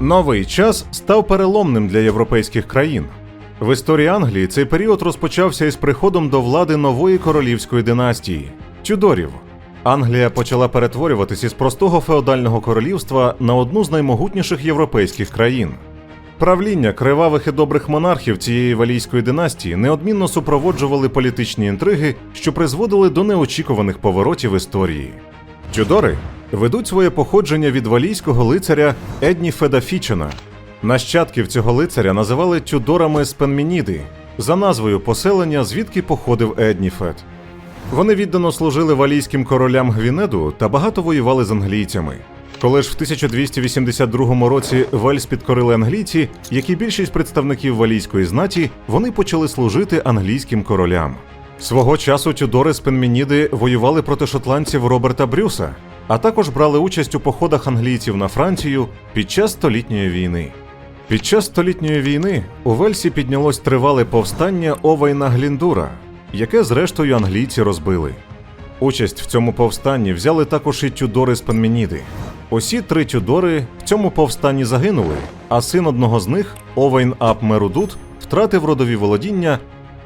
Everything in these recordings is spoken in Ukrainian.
Новий час став переломним для європейських країн. В історії Англії цей період розпочався із приходом до влади нової королівської династії Тюдорів. Англія почала перетворюватись із простого феодального королівства на одну з наймогутніших європейських країн. Правління кривавих і добрих монархів цієї валійської династії неодмінно супроводжували політичні інтриги, що призводили до неочікуваних поворотів історії. Тюдори ведуть своє походження від валійського лицаря Едні Федафічена. Нащадків цього лицаря називали Тюдорами з Пенмініди за назвою поселення, звідки походив Едніфет. Вони віддано служили валійським королям Гвінеду та багато воювали з англійцями. Коли ж в 1282 році Вельс підкорили англійці, як і більшість представників валійської знаті, вони почали служити англійським королям. Свого часу Тюдори з Пенмініди воювали проти шотландців Роберта Брюса, а також брали участь у походах англійців на Францію під час столітньої війни. Під час столітньої війни у Вельсі піднялось тривале повстання Овейна Гліндура, яке зрештою англійці розбили. Участь в цьому повстанні взяли також і Тюдори з Пенмініди. Усі три Тюдори в цьому повстанні загинули, а син одного з них, Овейн Ап Мерудут, втратив родові володіння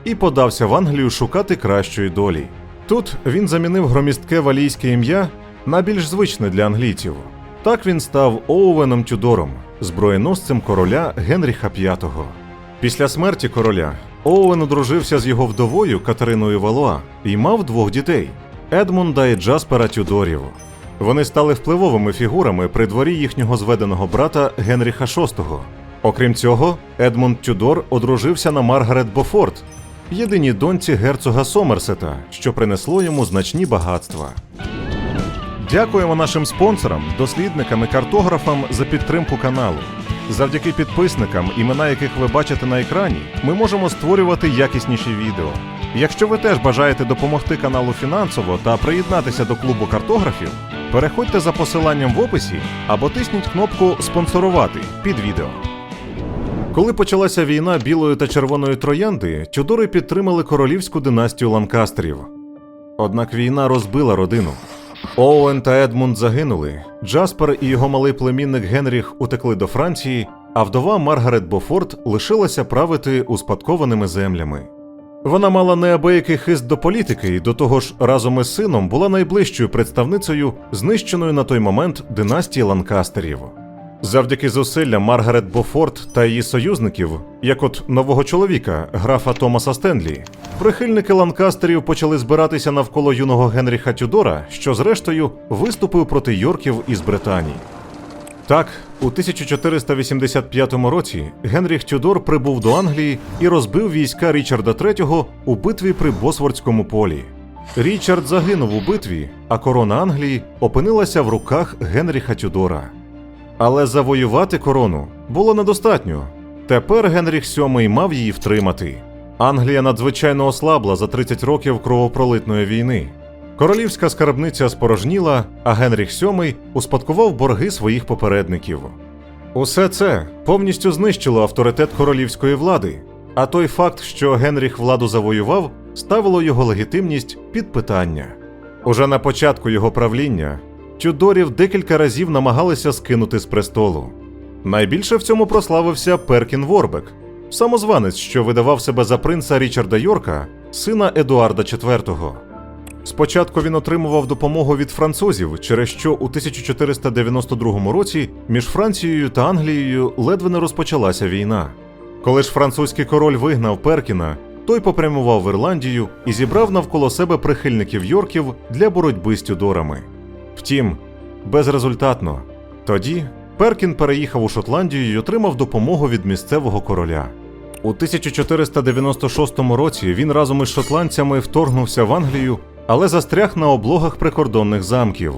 і подався в Англію шукати кращої долі. Тут він замінив громістке валійське ім'я на більш звичне для англійців. Так він став Оуеном Тюдором, зброєносцем короля Генріха V. Після смерті короля Оуен одружився з його вдовою Катериною Валуа і мав двох дітей Едмунда і Джаспера Тюдорів. Вони стали впливовими фігурами при дворі їхнього зведеного брата Генріха VI. Окрім цього, Едмунд Тюдор одружився на Маргарет Бофорт, єдиній доньці герцога Сомерсета, що принесло йому значні багатства. Дякуємо нашим спонсорам, дослідникам і картографам за підтримку каналу. Завдяки підписникам, імена яких ви бачите на екрані, ми можемо створювати якісніші відео. Якщо ви теж бажаєте допомогти каналу фінансово та приєднатися до клубу картографів, переходьте за посиланням в описі або тисніть кнопку Спонсорувати під відео. Коли почалася війна білої та червоної троянди, Тюдори підтримали королівську династію Ланкастерів. Однак війна розбила родину. Оуен та Едмунд загинули. Джаспер і його малий племінник Генріх утекли до Франції, а вдова Маргарет Бофорт лишилася правити успадкованими землями. Вона мала неабиякий хист до політики і до того ж разом із сином була найближчою представницею знищеної на той момент династії Ланкастерів. Завдяки зусиллям Маргарет Бофорт та її союзників, як от нового чоловіка, графа Томаса Стенлі, прихильники Ланкастерів почали збиратися навколо юного Генріха Тюдора, що зрештою виступив проти Йорків із Британії. Так, у 1485 році Генріх Тюдор прибув до Англії і розбив війська Річарда III у битві при Босвордському полі. Річард загинув у битві, а корона Англії опинилася в руках Генріха Тюдора. Але завоювати корону було недостатньо. Тепер Генріх VII мав її втримати. Англія надзвичайно ослабла за 30 років кровопролитної війни. Королівська скарбниця спорожніла, а Генріх VII успадкував борги своїх попередників. Усе це повністю знищило авторитет королівської влади, а той факт, що Генріх владу завоював, ставило його легітимність під питання. Уже на початку його правління Тюдорів декілька разів намагалися скинути з престолу. Найбільше в цьому прославився Перкін Ворбек, самозванець, що видавав себе за принца Річарда Йорка, сина Едуарда IV. Спочатку він отримував допомогу від французів, через що у 1492 році між Францією та Англією ледве не розпочалася війна. Коли ж французький король вигнав Перкіна, той попрямував в Ірландію і зібрав навколо себе прихильників Йорків для боротьби з Тюдорами. Втім, безрезультатно. Тоді Перкін переїхав у Шотландію і отримав допомогу від місцевого короля. У 1496 році він разом із шотландцями вторгнувся в Англію, але застряг на облогах прикордонних замків.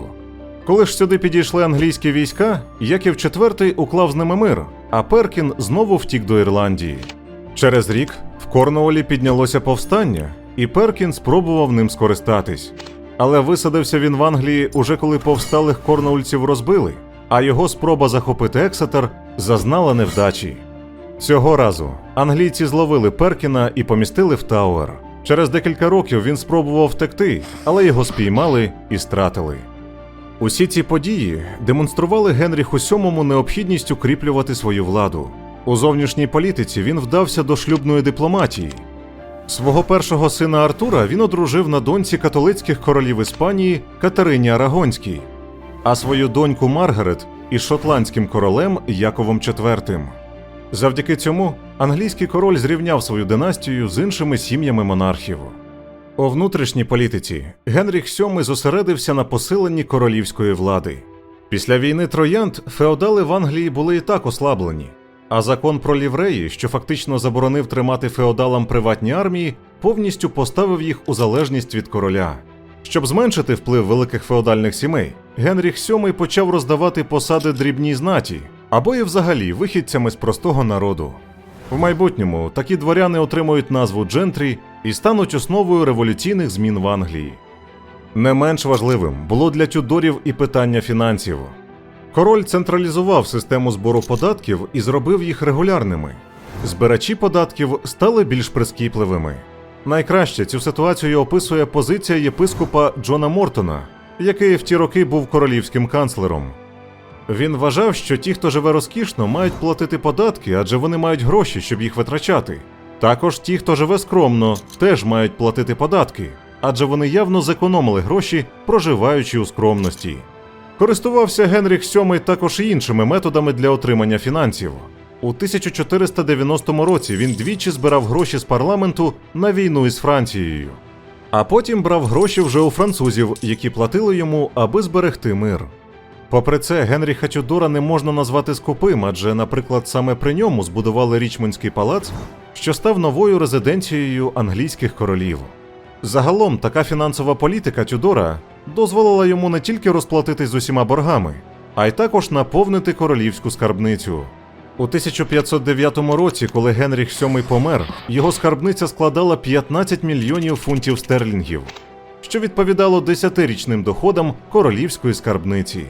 Коли ж сюди підійшли англійські війська, Яків IV уклав з ними мир, а Перкін знову втік до Ірландії. Через рік в Корнуолі піднялося повстання, і Перкін спробував ним скористатись. Але висадився він в Англії уже коли повсталих корнуольців розбили, а його спроба захопити Ексетер зазнала невдачі. Цього разу англійці зловили Перкіна і помістили в Тауер. Через декілька років він спробував втекти, але його спіймали і стратили. Усі ці події демонстрували Генріху VII необхідність укріплювати свою владу. У зовнішній політиці він вдався до шлюбної дипломатії. Свого першого сина Артура він одружив на доньці католицьких королів Іспанії Катерині Арагонській, а свою доньку Маргарет із шотландським королем Яковом IV. Завдяки цьому англійський король зрівняв свою династію з іншими сім'ями монархів. У внутрішній політиці Генріх VII зосередився на посиленні королівської влади. Після війни троянд феодали в Англії були і так ослаблені, а закон про лівреї, що фактично заборонив тримати феодалам приватні армії, повністю поставив їх у залежність від короля. Щоб зменшити вплив великих феодальних сімей, Генріх VII почав роздавати посади дрібній знаті або і взагалі вихідцями з простого народу. В майбутньому такі дворяни отримують назву джентрі і стануть основою революційних змін в Англії. Не менш важливим було для тюдорів і питання фінансів. Король централізував систему збору податків і зробив їх регулярними. Збирачі податків стали більш прискіпливими. Найкраще цю ситуацію описує позиція єпископа Джона Мортона, який в ті роки був королівським канцлером. Він вважав, що ті, хто живе розкішно, мають платити податки, адже вони мають гроші, щоб їх витрачати. Також ті, хто живе скромно, теж мають платити податки, адже вони явно зекономили гроші, проживаючи у скромності. Користувався Генріх VII також і іншими методами для отримання фінансів. У 1490 році він двічі збирав гроші з парламенту на війну із Францією. А потім брав гроші вже у французів, які платили йому, аби зберегти мир. Попри це, Генріха Тюдора не можна назвати скупим, адже, наприклад, саме при ньому збудували Річмондський палац, що став новою резиденцією англійських королів. Загалом, така фінансова політика Тюдора дозволила йому не тільки розплатитись з усіма боргами, а й також наповнити королівську скарбницю. У 1509 році, коли Генріх VII помер, його скарбниця складала 15 мільйонів фунтів стерлінгів, що відповідало 10-річним доходам королівської скарбниці.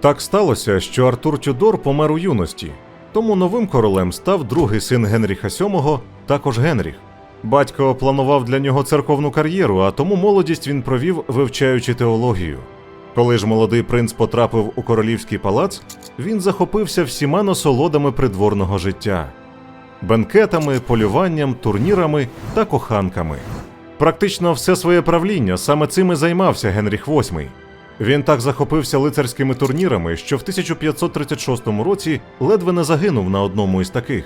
Так сталося, що Артур Тюдор помер у юності, тому новим королем став другий син Генріха VII, також Генріх. Батько планував для нього церковну кар'єру, а тому молодість він провів, вивчаючи теологію. Коли ж молодий принц потрапив у королівський палац, він захопився всіма насолодами придворного життя бенкетами, полюванням, турнірами та коханками. Практично все своє правління саме цим і займався Генріх VIII. Він так захопився лицарськими турнірами, що в 1536 році ледве не загинув на одному із таких.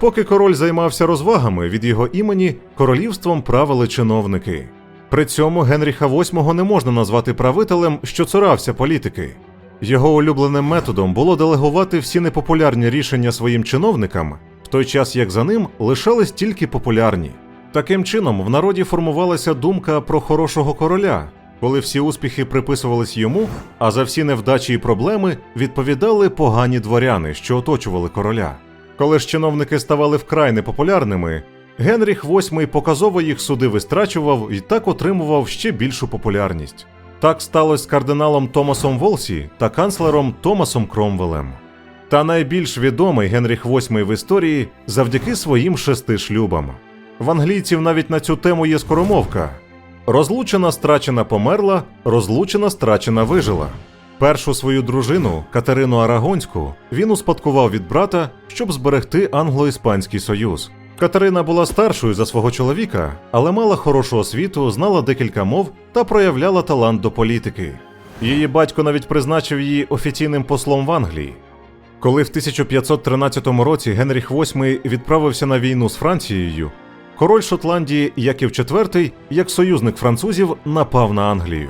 Поки король займався розвагами від його імені, королівством правили чиновники. При цьому Генріха VIII не можна назвати правителем, що цурався політики. Його улюбленим методом було делегувати всі непопулярні рішення своїм чиновникам, в той час як за ним лишались тільки популярні. Таким чином, в народі формувалася думка про хорошого короля, коли всі успіхи приписувались йому, а за всі невдачі і проблеми відповідали погані дворяни, що оточували короля. Коли ж чиновники ставали вкрай непопулярними, Генріх VIII показово їх суди вистрачував і так отримував ще більшу популярність. Так сталося з кардиналом Томасом Волсі та канцлером Томасом Кромвелем. Та найбільш відомий Генріх VIII в історії завдяки своїм шести шлюбам. В англійців навіть на цю тему є скоромовка: розлучена страчена померла, розлучена страчена вижила. Першу свою дружину Катерину Арагонську він успадкував від брата, щоб зберегти англо-іспанський союз. Катерина була старшою за свого чоловіка, але мала хорошу освіту, знала декілька мов та проявляла талант до політики. Її батько навіть призначив її офіційним послом в Англії. Коли в 1513 році Генріх VIII відправився на війну з Францією, король Шотландії Яків IV, як союзник французів, напав на Англію.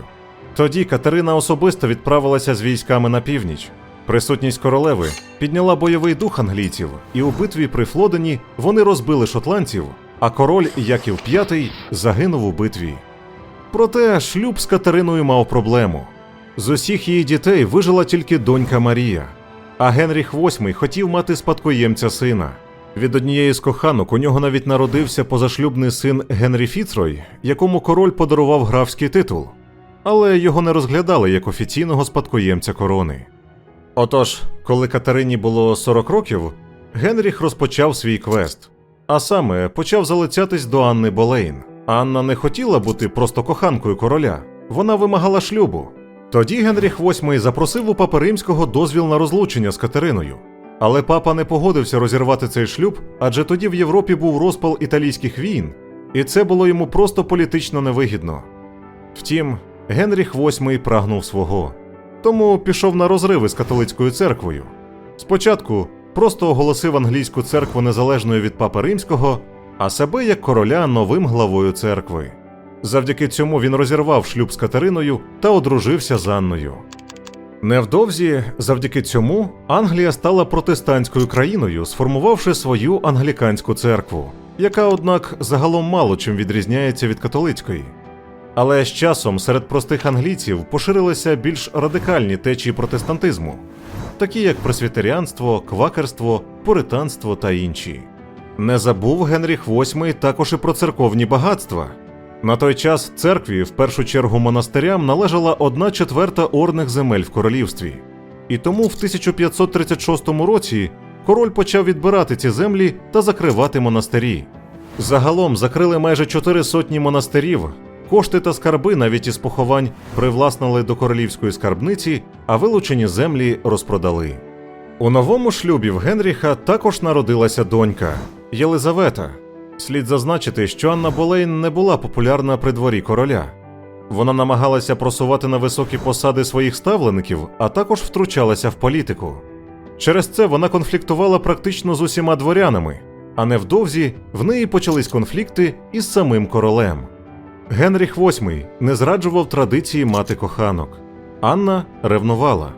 Тоді Катерина особисто відправилася з військами на північ. Присутність королеви підняла бойовий дух англійців, і у битві при Флодені вони розбили шотландців, а король Яків V загинув у битві. Проте шлюб з Катериною мав проблему. З усіх її дітей вижила тільки донька Марія, а Генріх VIII хотів мати спадкоємця сина. Від однієї з коханок у нього навіть народився позашлюбний син Генрі Фіцрой, якому король подарував графський титул, але його не розглядали як офіційного спадкоємця корони. Отож, коли Катерині було 40 років, Генріх розпочав свій квест, а саме почав залицятись до Анни Болейн. Анна не хотіла бути просто коханкою короля, вона вимагала шлюбу. Тоді Генріх VIII запросив у папи римського дозвіл на розлучення з Катериною. Але папа не погодився розірвати цей шлюб, адже тоді в Європі був розпал італійських війн, і це було йому просто політично невигідно. Втім, Генріх VIII прагнув свого, тому пішов на розриви з католицькою церквою. Спочатку просто оголосив англійську церкву незалежною від папи римського, а себе як короля новим главою церкви. Завдяки цьому він розірвав шлюб з Катериною та одружився з Анною. Невдовзі, завдяки цьому, Англія стала протестантською країною, сформувавши свою англіканську церкву, яка, однак, загалом мало чим відрізняється від католицької. Але з часом серед простих англійців поширилися більш радикальні течії протестантизму, такі як пресвітеріанство, квакерство, пуританство та інші. Не забув Генріх VIII також і про церковні багатства. На той час церкві, в першу чергу монастирям, належала одна четверта орних земель в королівстві. І тому в 1536 році король почав відбирати ці землі та закривати монастирі. Загалом закрили майже чотири сотні монастирів. Кошти та скарби навіть із поховань привласнили до королівської скарбниці, а вилучені землі розпродали. У новому шлюбі в Генріха також народилася донька Єлизавета. Слід зазначити, що Анна Болейн не була популярна при дворі короля. Вона намагалася просувати на високі посади своїх ставлеників, а також втручалася в політику. Через це вона конфліктувала практично з усіма дворянами, а невдовзі в неї почались конфлікти із самим королем. Генріх VIII не зраджував традиції мати коханок. Анна ревнувала.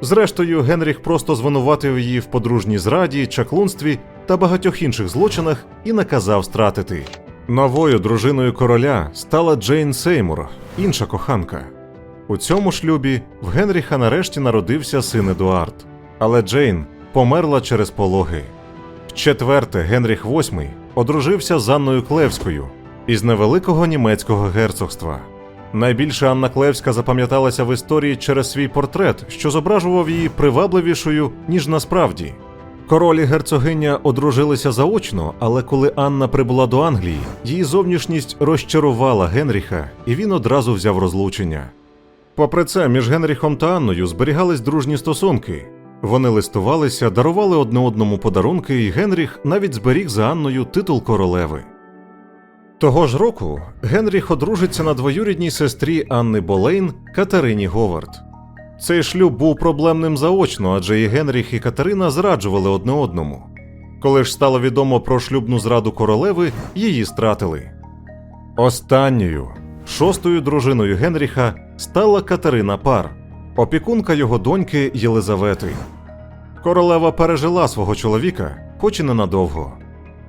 Зрештою, Генріх просто звинуватив її в подружній зраді, чаклунстві та багатьох інших злочинах і наказав стратити. Новою дружиною короля стала Джейн Сеймур, інша коханка. У цьому шлюбі в Генріха нарешті народився син Едуард, але Джейн померла через пологи. Вчетверте, Генріх VIII одружився з Анною Клевською із невеликого німецького герцогства. Найбільше Анна Клевська запам'яталася в історії через свій портрет, що зображував її привабливішою, ніж насправді. Король і герцогиня одружилися заочно, але коли Анна прибула до Англії, її зовнішність розчарувала Генріха, і він одразу взяв розлучення. Попри це, між Генріхом та Анною зберігались дружні стосунки. Вони листувалися, дарували одне одному подарунки, і Генріх навіть зберіг за Анною титул королеви. Того ж року Генріх одружиться на двоюрідній сестрі Анни Болейн Катерині Говард. Цей шлюб був проблемним заочно, адже і Генріх і Катерина зраджували одне одному. Коли ж стало відомо про шлюбну зраду королеви, її стратили. Останньою, шостою дружиною Генріха, стала Катерина Пар, опікунка його доньки Єлизавети. Королева пережила свого чоловіка, хоч і ненадовго.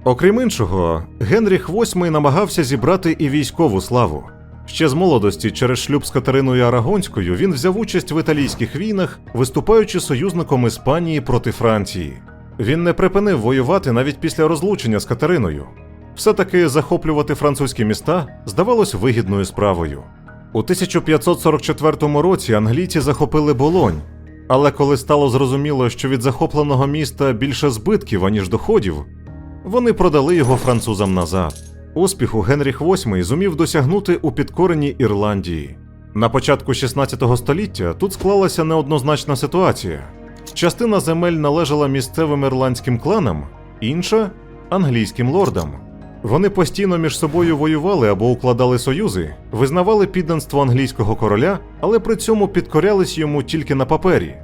Окрім іншого, Генріх VIII намагався зібрати і військову славу. Ще з молодості, через шлюб з Катериною Арагонською, він взяв участь в італійських війнах, виступаючи союзником Іспанії проти Франції. Він не припинив воювати навіть після розлучення з Катериною. Все-таки захоплювати французькі міста здавалось вигідною справою. У 1544 році англійці захопили Болонь, але коли стало зрозуміло, що від захопленого міста більше збитків, аніж доходів, вони продали його французам назад. Успіху Генріх VIII зумів досягнути у підкоренні Ірландії. На початку 16 століття тут склалася неоднозначна ситуація. Частина земель належала місцевим ірландським кланам, інша англійським лордам. Вони постійно між собою воювали або укладали союзи, визнавали підданство англійського короля, але при цьому підкорялись йому тільки на папері.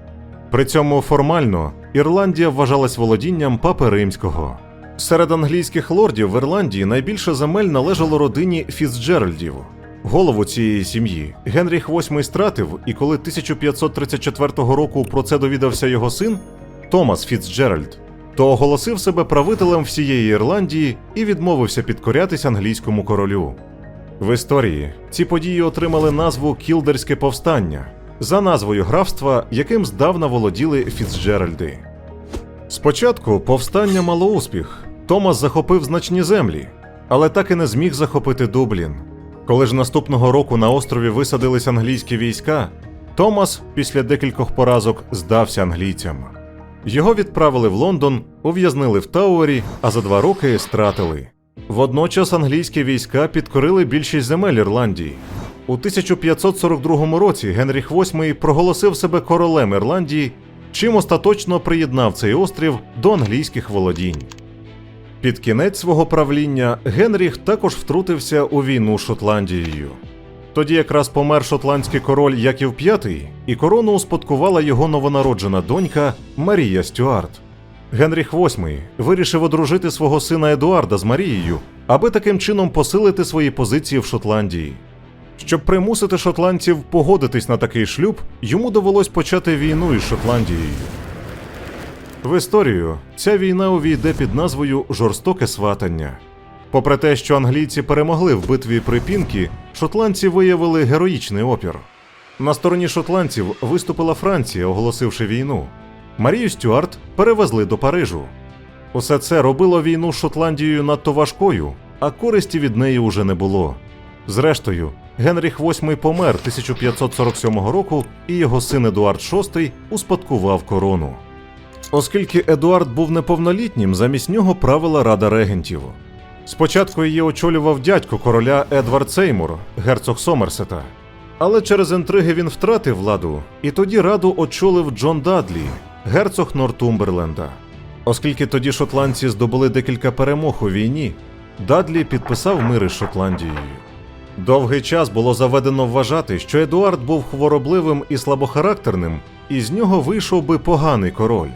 При цьому формально Ірландія вважалась володінням папи римського. Серед англійських лордів в Ірландії найбільше земель належало родині Фіцджеральдів. Голову цієї сім'ї Генріх VIII стратив, і коли 1534 року про це довідався його син Томас Фіцджеральд, то оголосив себе правителем всієї Ірландії і відмовився підкорятись англійському королю. В історії ці події отримали назву Кілдерське повстання за назвою графства, яким здавна володіли Фіцджеральди. Спочатку повстання мало успіх. Томас захопив значні землі, але так і не зміг захопити Дублін. Коли ж наступного року на острові висадились англійські війська, Томас після декількох поразок здався англійцям. Його відправили в Лондон, ув'язнили в Тауері, а за два роки стратили. Водночас англійські війська підкорили більшість земель Ірландії. У 1542 році Генріх VIII проголосив себе королем Ірландії, чим остаточно приєднав цей острів до англійських володінь. Під кінець свого правління Генріх також втрутився у війну з Шотландією. Тоді якраз помер шотландський король Яків V, і корону успадкувала його новонароджена донька Марія Стюарт. Генріх VIII вирішив одружити свого сина Едуарда з Марією, аби таким чином посилити свої позиції в Шотландії. Щоб примусити шотландців погодитись на такий шлюб, йому довелось почати війну із Шотландією. В історію ця війна увійде під назвою Жорстоке сватання. Попри те, що англійці перемогли в битві при Пінкі, шотландці виявили героїчний опір. На стороні шотландців виступила Франція, оголосивши війну. Марію Стюарт перевезли до Парижу. Усе це робило війну з Шотландією надто важкою, а користі від неї уже не було. Зрештою, Генріх VIII помер 1547 року, і його син Едуард VI успадкував корону. Оскільки Едуард був неповнолітнім, замість нього правила Рада регентів. Спочатку її очолював дядько короля Едвард Сеймур, герцог Сомерсета. Але через інтриги він втратив владу, і тоді раду очолив Джон Дадлі, герцог Нортумберленда. Оскільки тоді шотландці здобули декілька перемог у війні, Дадлі підписав мир із Шотландією. Довгий час було заведено вважати, що Едуард був хворобливим і слабохарактерним, і з нього вийшов би поганий король.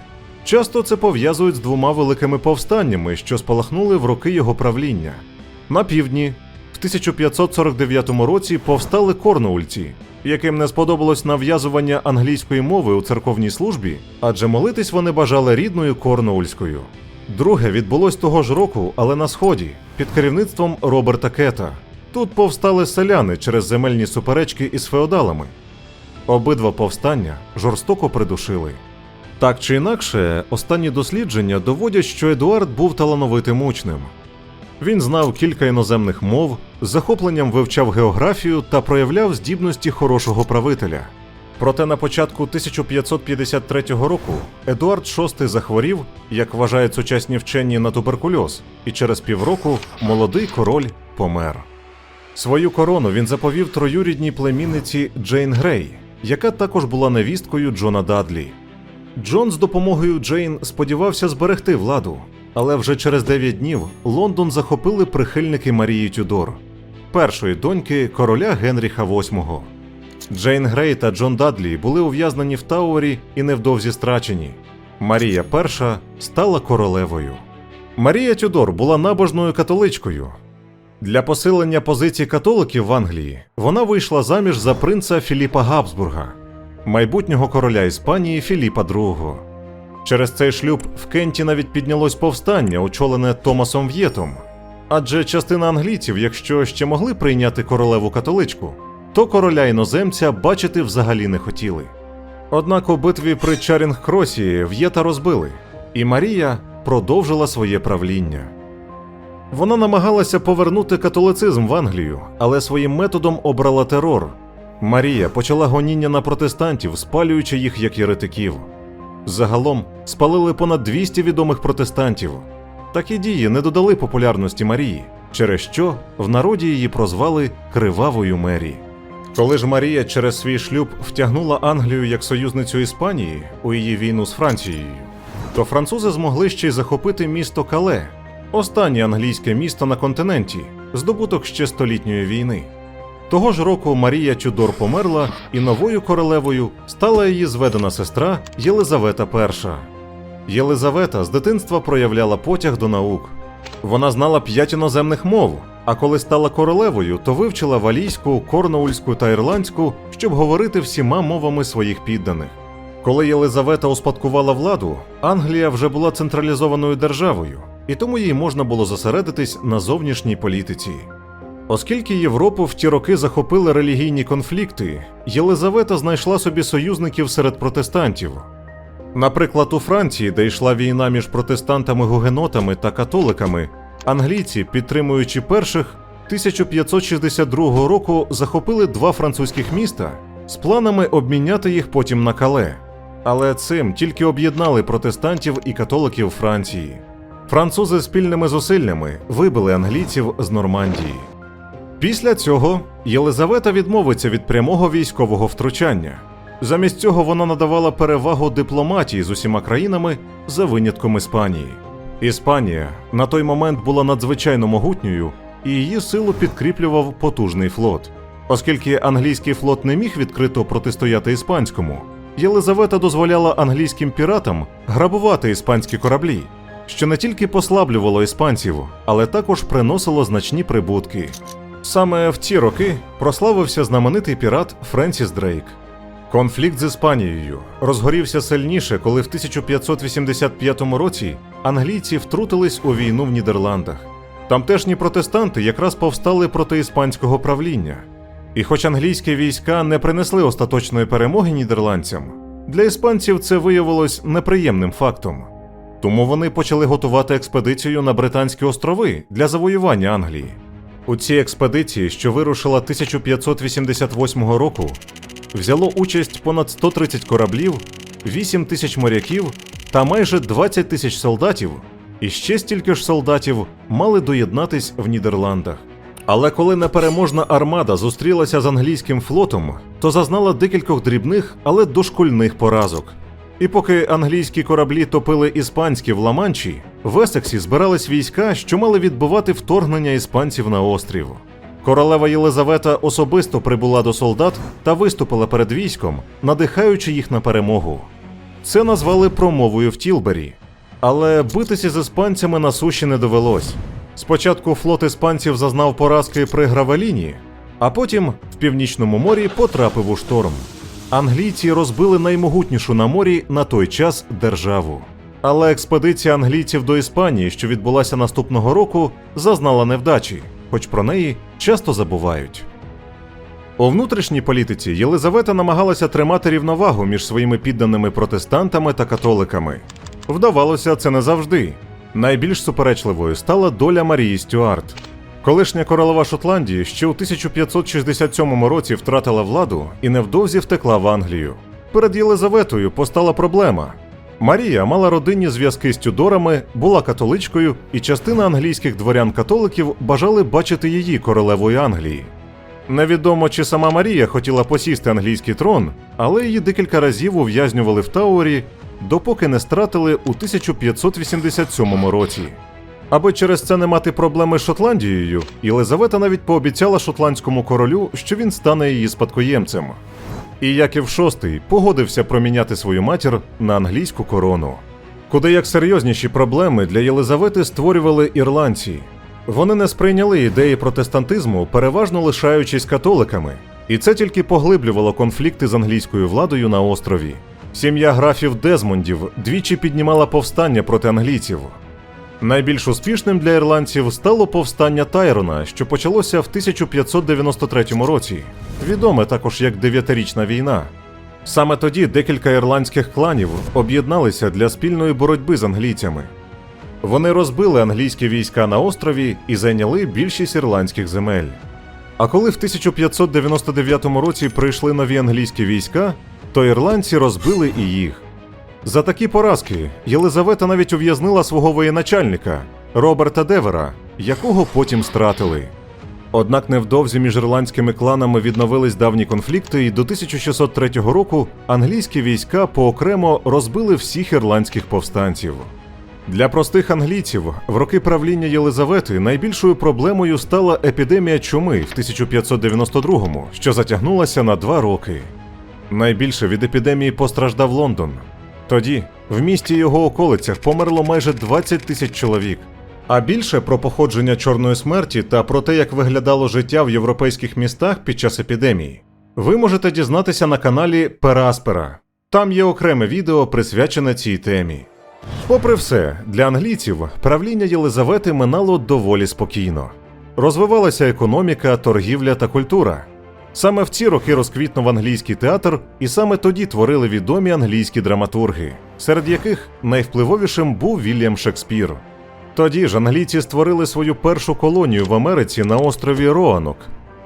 Часто це пов'язують з двома великими повстаннями, що спалахнули в роки його правління. На півдні, в 1549 році, повстали корноульці, яким не сподобалось нав'язування англійської мови у церковній службі, адже молитись вони бажали рідною корноульською. Друге відбулось того ж року, але на сході, під керівництвом Роберта Кета. Тут повстали селяни через земельні суперечки із феодалами. Обидва повстання жорстоко придушили. Так чи інакше, останні дослідження доводять, що Едуард був талановитим учнем. Він знав кілька іноземних мов, з захопленням вивчав географію та проявляв здібності хорошого правителя. Проте на початку 1553 року Едуард VI захворів, як вважають сучасні вчені на туберкульоз, і через півроку молодий король помер. Свою корону він заповів троюрідній племінниці Джейн Грей, яка також була невісткою Джона Дадлі. Джон з допомогою Джейн сподівався зберегти владу, але вже через 9 днів Лондон захопили прихильники Марії Тюдор, першої доньки короля Генріха VIII. Джейн Грей та Джон Дадлі були ув'язнені в Тауері і невдовзі страчені. Марія І стала королевою. Марія Тюдор була набожною католичкою. Для посилення позицій католиків в Англії вона вийшла заміж за принца Філіпа Габсбурга, майбутнього короля Іспанії Філіпа II. Через цей шлюб в Кенті навіть піднялось повстання, очолене Томасом В'єтом. Адже частина англійців, якщо ще могли прийняти королеву католичку, то короля іноземця бачити взагалі не хотіли. Однак у битві при Чарінг-Кросі В'єта розбили, і Марія продовжила своє правління. Вона намагалася повернути католицизм в Англію, але своїм методом обрала терор. Марія почала гоніння на протестантів, спалюючи їх як єретиків. Загалом спалили понад 200 відомих протестантів. Такі дії не додали популярності Марії, через що в народі її прозвали Кривавою Мері. Коли ж Марія через свій шлюб втягнула Англію як союзницю Іспанії у її війну з Францією, то французи змогли ще й захопити місто Кале, останнє англійське місто на континенті, здобуток ще столітньої війни. Того ж року Марія Тюдор померла, і новою королевою стала її зведена сестра Єлизавета І. Єлизавета з дитинства проявляла потяг до наук. Вона знала п'ять іноземних мов, а коли стала королевою, то вивчила валійську, корноульську та ірландську, щоб говорити всіма мовами своїх підданих. Коли Єлизавета успадкувала владу, Англія вже була централізованою державою, і тому їй можна було зосередитись на зовнішній політиці. Оскільки Європу в ті роки захопили релігійні конфлікти, Єлизавета знайшла собі союзників серед протестантів. Наприклад, у Франції, де йшла війна між протестантами-гугенотами та католиками, англійці, підтримуючи перших, 1562 року захопили два французьких міста з планами обміняти їх потім на кале. Але цим тільки об'єднали протестантів і католиків Франції. Французи спільними зусиллями вибили англійців з Нормандії. Після цього Єлизавета відмовиться від прямого військового втручання. Замість цього вона надавала перевагу дипломатії з усіма країнами за винятком Іспанії. Іспанія на той момент була надзвичайно могутньою, і її силу підкріплював потужний флот. Оскільки англійський флот не міг відкрито протистояти іспанському, Єлизавета дозволяла англійським піратам грабувати іспанські кораблі, що не тільки послаблювало іспанців, але також приносило значні прибутки. Саме в ті роки прославився знаменитий пірат Френсіс Дрейк. Конфлікт з Іспанією розгорівся сильніше, коли в 1585 році англійці втрутились у війну в Нідерландах. Тамтешні протестанти якраз повстали проти іспанського правління. І хоч англійські війська не принесли остаточної перемоги нідерландцям, для іспанців це виявилось неприємним фактом. Тому вони почали готувати експедицію на Британські острови для завоювання Англії. У цій експедиції, що вирушила 1588 року, взяло участь понад 130 кораблів, 8 тисяч моряків та майже 20 тисяч солдатів, і ще стільки ж солдатів мали доєднатись в Нідерландах. Але коли непереможна армада зустрілася з англійським флотом, то зазнала декількох дрібних, але дошкульних поразок. І поки англійські кораблі топили іспанські в Ла-Манчі, в Есексі збирались війська, що мали відбивати вторгнення іспанців на острів. Королева Єлизавета особисто прибула до солдат та виступила перед військом, надихаючи їх на перемогу. Це назвали промовою в Тілбері. Але битися з іспанцями на суші не довелось. Спочатку флот іспанців зазнав поразки при Гравеліні, а потім в північному морі потрапив у шторм. Англійці розбили наймогутнішу на морі на той час державу. Але експедиція англійців до Іспанії, що відбулася наступного року, зазнала невдачі, хоч про неї часто забувають. У внутрішній політиці Єлизавета намагалася тримати рівновагу між своїми підданими протестантами та католиками. Вдавалося це не завжди. Найбільш суперечливою стала доля Марії Стюарт. Колишня королева Шотландії ще у 1567 році втратила владу і невдовзі втекла в Англію. Перед Єлизаветою постала проблема. Марія мала родинні зв'язки з Тюдорами, була католичкою, і частина англійських дворян-католиків бажали бачити її королевою Англії. Невідомо, чи сама Марія хотіла посісти англійський трон, але її декілька разів ув'язнювали в Тауері, допоки не стратили у 1587 році. Аби через це не мати проблеми з Шотландією, Єлизавета навіть пообіцяла шотландському королю, що він стане її спадкоємцем. І Яків VI погодився проміняти свою матір на англійську корону. Куди як серйозніші проблеми для Єлизавети створювали ірландці. Вони не сприйняли ідеї протестантизму, переважно лишаючись католиками, і це тільки поглиблювало конфлікти з англійською владою на острові. Сім'я графів Дезмондів двічі піднімала повстання проти англійців. Найбільш успішним для ірландців стало повстання Тайрона, що почалося в 1593 році, відоме також як Дев'ятирічна війна. Саме тоді декілька ірландських кланів об'єдналися для спільної боротьби з англійцями. Вони розбили англійські війська на острові і зайняли більшість ірландських земель. А коли в 1599 році прийшли нові англійські війська, то ірландці розбили і їх. За такі поразки Єлизавета навіть ув'язнила свого воєначальника Роберта Девера, якого потім стратили. Однак невдовзі між ірландськими кланами відновились давні конфлікти, і до 1603 року англійські війська поокремо розбили всіх ірландських повстанців. Для простих англійців в роки правління Єлизавети найбільшою проблемою стала епідемія чуми в 1592-му, що затягнулася на два роки. Найбільше від епідемії постраждав Лондон. Тоді в місті його околицях померло майже 20 тисяч чоловік. А більше про походження чорної смерті та про те, як виглядало життя в європейських містах під час епідемії, ви можете дізнатися на каналі Пераспера. Там є окреме відео, присвячене цій темі. Попри все, для англійців правління Єлизавети минало доволі спокійно. Розвивалася економіка, торгівля та культура. Саме в ці роки розквітнув англійський театр, і саме тоді творили відомі англійські драматурги, серед яких найвпливовішим був Вільям Шекспір. Тоді ж англійці створили свою першу колонію в Америці на острові Роанок.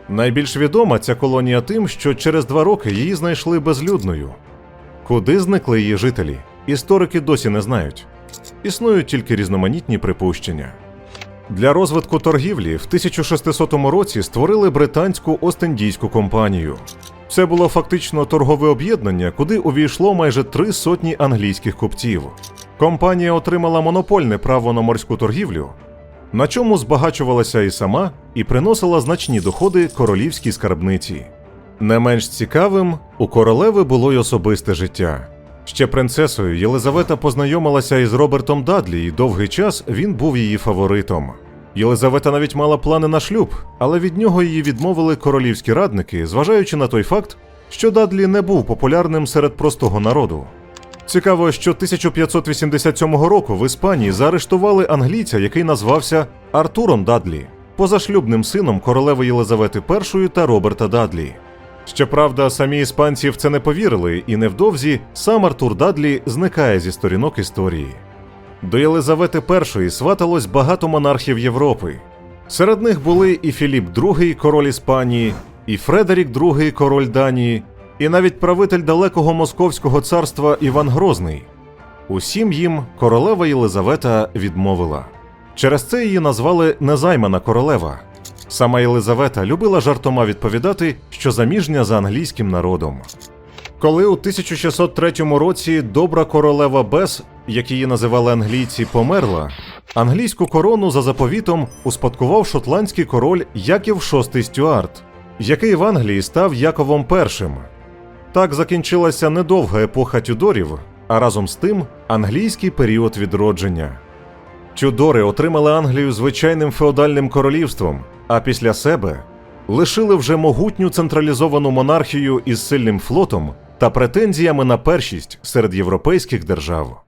Найбільш відома ця колонія тим, що через два роки її знайшли безлюдною. Куди зникли її жителі? Історики досі не знають. Існують тільки різноманітні припущення. Для розвитку торгівлі в 1600 році створили британську Остіндійську компанію. Це було фактично торгове об'єднання, куди увійшло майже три сотні англійських купців. Компанія отримала монопольне право на морську торгівлю, на чому збагачувалася і сама, і приносила значні доходи королівській скарбниці. Не менш цікавим у королеви було й особисте життя. Ще принцесою Єлизавета познайомилася із Робертом Дадлі, і довгий час він був її фаворитом. Єлизавета навіть мала плани на шлюб, але від нього її відмовили королівські радники, зважаючи на той факт, що Дадлі не був популярним серед простого народу. Цікаво, що 1587 року в Іспанії заарештували англійця, який назвався Артуром Дадлі, позашлюбним сином королеви Єлизавети І та Роберта Дадлі. Щоправда, самі іспанці в це не повірили, і невдовзі сам Артур Дадлі зникає зі сторінок історії. До Єлизавети І сваталось багато монархів Європи. Серед них були і Філіп II, король Іспанії, і Фредерік II, король Данії, і навіть правитель далекого московського царства Іван Грозний. Усім їм королева Єлизавета відмовила. Через це її назвали незаймана королева. Сама Єлизавета любила жартома відповідати, що заміжня за англійським народом. Коли у 1603 році добра королева Бес, як її називали англійці, померла, англійську корону за заповітом успадкував шотландський король Яків VI Стюарт, який в Англії став Яковом І. Так закінчилася недовга епоха Тюдорів, а разом з тим англійський період відродження. Тюдори отримали Англію звичайним феодальним королівством, а після себе лишили вже могутню централізовану монархію із сильним флотом та претензіями на першість серед європейських держав.